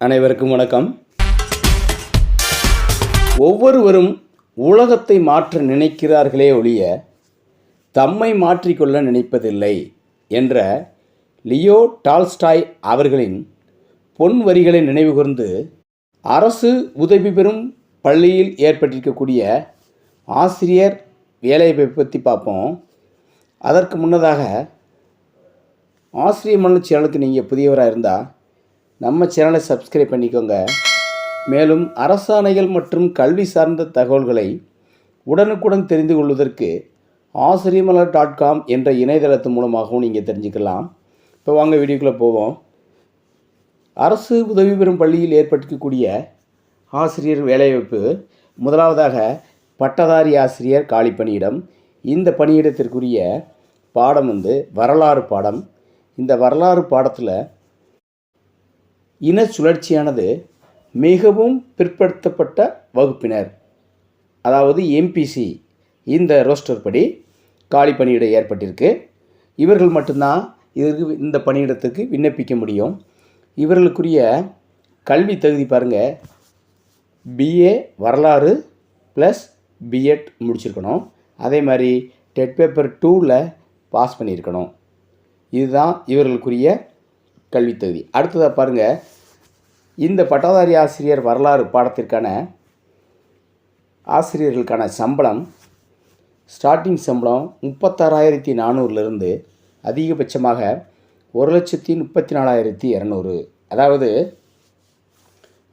அனைவருக்கும் வணக்கம். ஒவ்வொருவரும் உலகத்தை மாற்ற நினைக்கிறார்களே ஒழிய தம்மை மாற்றிக்கொள்ள நினைப்பதில்லை என்ற லியோ டால்ஸ்டாய் அவர்களின் பொன் வரிகளை நினைவுகூர்ந்து அரசு உதவி பெறும் பள்ளியில் ஏற்பட்டிருக்கக்கூடிய ஆசிரியர் வேலையை பற்றி பார்ப்போம். அதற்கு முன்னதாக ஆசிரியர் மன்னர் சேனலுக்கு நீங்கள் புதியவராக இருந்தால் நம்ம சேனலை சப்ஸ்கிரைப் பண்ணிக்கோங்க. மேலும் அரசாணைகள் மற்றும் கல்வி சார்ந்த தகவல்களை உடனுக்குடன் தெரிந்து கொள்வதற்கு ஆசிரியமலர் டாட் காம் என்ற இணையதளத்து மூலமாகவும் நீங்கள் தெரிஞ்சுக்கலாம். இப்போ வாங்க வீடியோக்குள்ளே போவோம். அரசு உதவி பெறும் பள்ளியில் ஏற்பட்டிருக்கக்கூடிய ஆசிரியர் வேலைவாய்ப்பு முதலாவதாக பட்டதாரி ஆசிரியர் காலி பணியிடம். இந்த பணியிடத்திற்குரிய பாடம் வந்து வரலாறு பாடம். இந்த வரலாறு பாடத்தில் இன சுழற்சியானது மிகவும் பிற்படுத்தப்பட்ட வகுப்பினர். அதாவது எம்பிசி இந்த ரோஸ்டர் படி காலி பணியிடம் ஏற்பட்டிருக்கு. இவர்கள் மட்டும்தான் இதற்கு இந்த பணியிடத்துக்கு விண்ணப்பிக்க முடியும். இவர்களுக்குரிய கல்வி தகுதி பாருங்கள் பிஏ வரலாறு ப்ளஸ் பிஎட் முடிச்சிருக்கணும். அதே மாதிரி டெட் பேப்பர் டூவில் பாஸ் பண்ணியிருக்கணும். இதுதான் இவர்களுக்குரிய கல்வித் தகுதி. அடுத்ததாக பாருங்கள் இந்த பட்டதாரி ஆசிரியர் வரலாறு பாடத்திற்கான ஆசிரியர்களுக்கான சம்பளம் ஸ்டார்டிங் சம்பளம் முப்பத்தாறாயிரத்தி நானூறுலேருந்து அதிகபட்சமாக ஒரு லட்சத்தி முப்பத்தி நாலாயிரத்தி இரநூறு. அதாவது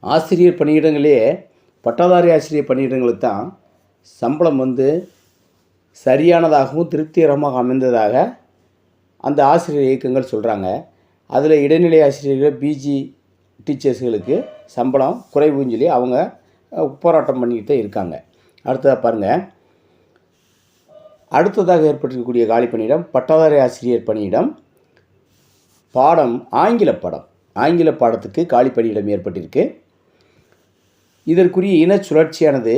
ஆசிரியர் பணியிடங்களே பட்டதாரி ஆசிரியர் பணியிடங்களுக்கு தான் சம்பளம் வந்து சரியானதாகவும் திருப்திகரமாக அமைந்ததாக அந்த ஆசிரியர் இயக்கங்கள் சொல்கிறாங்க அதில் இடைநிலை ஆசிரியர்கள் பிஜி டீச்சர்ஸ்களுக்கு சம்பளம் குறைவுன்னு சொல்லி அவங்க போராட்டம் பண்ணிக்கிட்டே இருக்காங்க. அடுத்ததாக பாருங்கள் அடுத்ததாக ஏற்பட்டிருக்கக்கூடிய காலி பணியிடம் பட்டதாரி ஆசிரியர் பணியிடம் பாடம் ஆங்கில பாடம். ஆங்கில பாடத்துக்கு காலி பணியிடம் ஏற்பட்டிருக்கு. இதற்குரிய இன சுழற்சியானது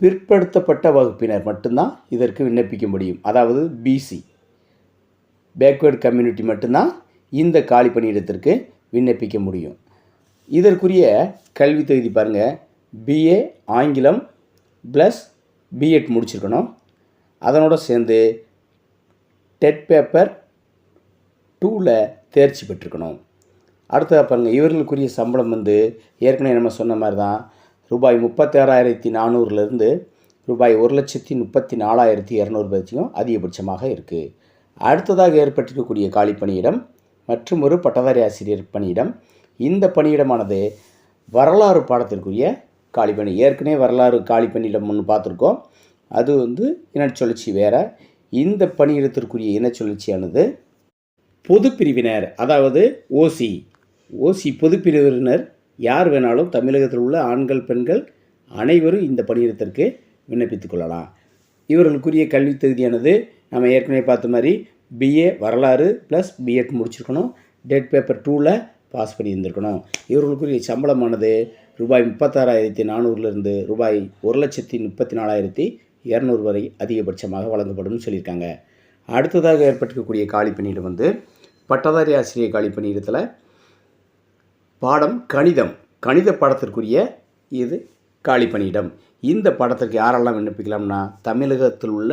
பிற்படுத்தப்பட்ட வகுப்பினர் மட்டும்தான் இதற்கு விண்ணப்பிக்க முடியும். அதாவது பிசி பேக்வேர்டு கம்யூனிட்டி மட்டும்தான் இந்த காலி பணியிடத்திற்கு விண்ணப்பிக்க முடியும். இதற்குரிய கல்வி தகுதி பாருங்கள் பிஏ ஆங்கிலம் ப்ளஸ் பிஎட் முடிச்சிருக்கணும். அதனோட சேர்ந்து டெட் பேப்பர் டூவில் தேர்ச்சி பெற்றிருக்கணும். அடுத்ததாக பாருங்கள் இவர்களுக்குரிய சம்பளம் வந்து ஏற்கனவே நம்ம சொன்ன மாதிரி தான் ரூபாய் முப்பத்தாறாயிரத்தி நானூறுலேருந்து ரூபாய் ஒரு லட்சத்தி முப்பத்தி நாலாயிரத்தி இரநூறு வரைக்கும் அதிகபட்சமாக இருக்குது அடுத்ததாக ஏற்பட்டிருக்கக்கூடிய காலிப்பணியிடம் மற்றும் ஒரு பட்டதாரி ஆசிரியர் பணியிடம். இந்த பணியிடமானது வரலாறு பாடத்திற்குரிய காளிப்பணி ஏற்கனவே வரலாறு காலிப்பணியிடம் ஒன்று பார்த்துருக்கோம். அது வந்து இனச்சுழற்சி வேறு. இந்த பணியிடத்திற்குரிய இனச்சுழற்சியானது பொது பிரிவினர் அதாவது ஓசி ஓசி பொது பிரிவினர் யார் வேணாலும் தமிழகத்தில் உள்ள ஆண்கள் பெண்கள் அனைவரும் இந்த பணியிடத்திற்கு விண்ணப்பித்துக் கொள்ளலாம். இவர்களுக்குரிய கல்வி தகுதியானது நம்ம ஏற்கனவே பார்த்த மாதிரி பிஏ வரலாறு ப்ளஸ் பிஎட் முடிச்சிருக்கணும். டேட் பேப்பர் டூவில் பாஸ் பண்ணி இருந்திருக்கணும் இவர்களுக்குரிய சம்பளமானது ரூபாய் முப்பத்தாறாயிரத்தி நானூறுலேருந்து ரூபாய் ஒரு லட்சத்தி முப்பத்தி நாலாயிரத்தி இரநூறு வரை அதிகபட்சமாக வழங்கப்படும்னு சொல்லியிருக்காங்க. அடுத்ததாக ஏற்பட்டிருக்கக்கூடிய காலி பணியிடம் வந்து பட்டதாரி ஆசிரியர் காலி பணியிடத்தில் பாடம் கணிதம் கணித பாடத்திற்குரிய இது காலி பணியிடம். இந்த பாடத்திற்கு யாரெல்லாம் விண்ணப்பிக்கலாம்னா தமிழகத்தில் உள்ள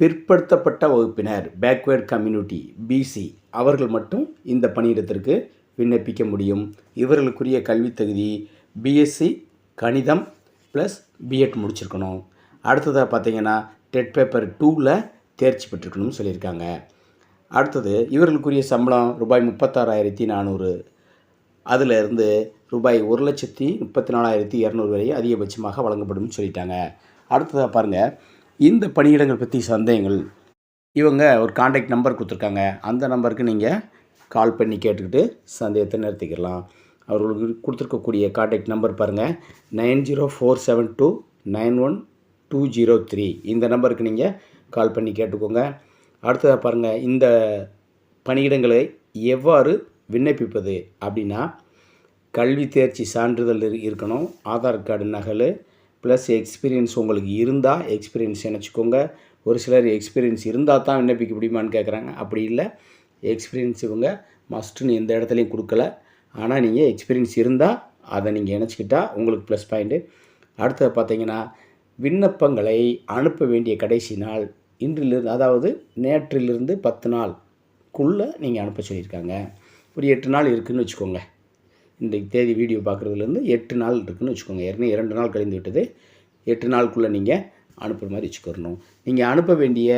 பிற்படுத்தப்பட்ட வகுப்பினர் பேக்வேர்ட் கம்யூனிட்டி பிசி அவர்கள் மட்டும் இந்த பணியிடத்திற்கு விண்ணப்பிக்க முடியும். இவர்களுக்குரிய கல்வித் தகுதி பிஎஸ்சி கணிதம் ப்ளஸ் பிஎட் முடிச்சிருக்கணும். அடுத்ததாக பார்த்தீங்கன்னா டெட் பேப்பர் டூவில் தேர்ச்சி பெற்றிருக்கணும்னு சொல்லியிருக்காங்க. அடுத்தது இவர்களுக்குரிய சம்பளம் ரூபாய் முப்பத்தாறாயிரத்தி நானூறு. அதில் இருந்து ரூபாய் ஒரு லட்சத்தி முப்பத்தி நாலாயிரத்தி இரநூறு வரை அதிகபட்சமாக வழங்கப்படும் சொல்லிட்டாங்க. அடுத்ததாக பாருங்கள் இந்த பணியிடங்கள் பற்றி சந்தேகங்கள். இவங்க ஒரு காண்டாக்ட் நம்பர் கொடுத்துருக்காங்க. அந்த நம்பருக்கு நீங்கள் கால் பண்ணி கேட்டுக்கிட்டு சந்தேகத்தை நிறுத்திக்கலாம். அவர்களுக்கு கொடுத்துருக்கக்கூடிய காண்டாக்ட் நம்பர் பாருங்கள் nine zero four seven two nine one two zero three. இந்த நம்பருக்கு நீங்கள் கால் பண்ணி கேட்டுக்கோங்க. அடுத்ததாக பாருங்கள் இந்த பணியிடங்களை எவ்வாறு விண்ணப்பிப்பது அப்படின்னா கல்வி தேர்ச்சி சான்றிதழ் இருக்கணும் ஆதார் கார்டு நகல் ப்ளஸ் எக்ஸ்பீரியன்ஸ் உங்களுக்கு இருந்தால் எக்ஸ்பீரியன்ஸ் இணைச்சிக்கோங்க. ஒரு சிலர் எக்ஸ்பீரியன்ஸ் இருந்தால் தான் விண்ணப்பிக்க முடியுமான்னு கேட்குறாங்க அப்படி இல்லை. எக்ஸ்பீரியன்ஸ் இவங்க மஸ்ட்டுன்னு எந்த இடத்துலையும் கொடுக்கல. ஆனால் நீங்கள் எக்ஸ்பீரியன்ஸ் இருந்தால் அதை நீங்கள் இணைச்சிக்கிட்டால் உங்களுக்கு ப்ளஸ் பாயிண்ட்டு அடுத்தது பார்த்தீங்கன்னா விண்ணப்பங்களை அனுப்ப வேண்டிய கடைசி நாள். இன்றிலிருந்து அதாவது நேற்றிலிருந்து பத்து நாள்க்குள்ளே நீங்கள் அனுப்ப சொல்லியிருக்காங்க. ஒரு எட்டு நாள் இருக்குதுன்னு வச்சுக்கோங்க. இந்த தேதி வீடியோ பார்க்குறதுலேருந்து எட்டு நாள் இருக்குதுன்னு வச்சுக்கோங்க. ஏற்கனவே இரண்டு நாள் கழிந்து விட்டது. எட்டு நாளுக்குள்ளே நீங்கள் அனுப்புகிற மாதிரி வச்சுக்கிறணும். நீங்கள் அனுப்ப வேண்டிய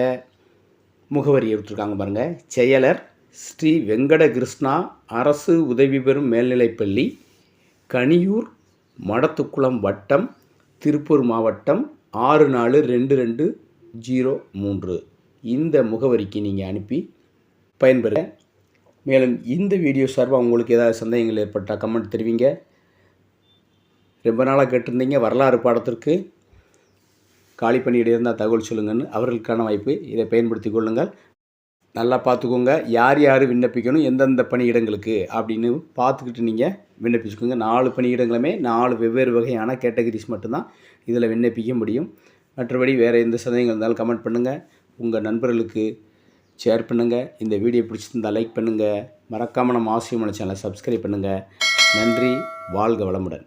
முகவரி எடுத்துருக்காங்க பாருங்கள் செயலர் ஸ்ரீ வெங்கட கிருஷ்ணா அரசு உதவி பெறும் மேல்நிலைப்பள்ளி கனியூர் மடத்துக்குளம் வட்டம் திருப்பூர் மாவட்டம் ஆறு நாலு ரெண்டு ரெண்டு ஜீரோ மூன்று. இந்த முகவரிக்கு நீங்கள் அனுப்பி பயன்பெறுங்க. மேலும் இந்த வீடியோ சார்பாக உங்களுக்கு ஏதாவது சந்தேகங்கள் ஏற்பட்டால் கமெண்ட் தெரிவிங்க. ரொம்ப நாளாக கேட்டிருந்தீங்க வரலாறு பாடத்திற்கு. காலி பணியிட இருந்தால் தகவல் சொல்லுங்கன்னு அவர்களுக்கான வாய்ப்பு இதை பயன்படுத்தி கொள்ளுங்கள். நல்லா பார்த்துக்கோங்க யார் யார் விண்ணப்பிக்கணும் எந்தெந்த பணியிடங்களுக்கு அப்படின்னு பார்த்துக்கிட்டு நீங்கள் விண்ணப்பிச்சுக்கோங்க. நாலு பணியிடங்களுமே நாலு வெவ்வேறு வகையான கேட்டகரிஸ் மட்டும்தான் இதில் விண்ணப்பிக்க முடியும். மற்றபடி வேறு எந்த சந்தேகங்கள் இருந்தாலும் கமெண்ட் பண்ணுங்கள் உங்கள் நண்பர்களுக்கு ஷேர் பண்ணுங்கள் இந்த வீடியோ பிடிச்சிருந்தால் லைக் பண்ணுங்கள் மறக்காமல் நம்ம ஆசியமான சேனலை சப்ஸ்கிரைப் பண்ணுங்கள் நன்றி. வாழ்க வளமுடன்.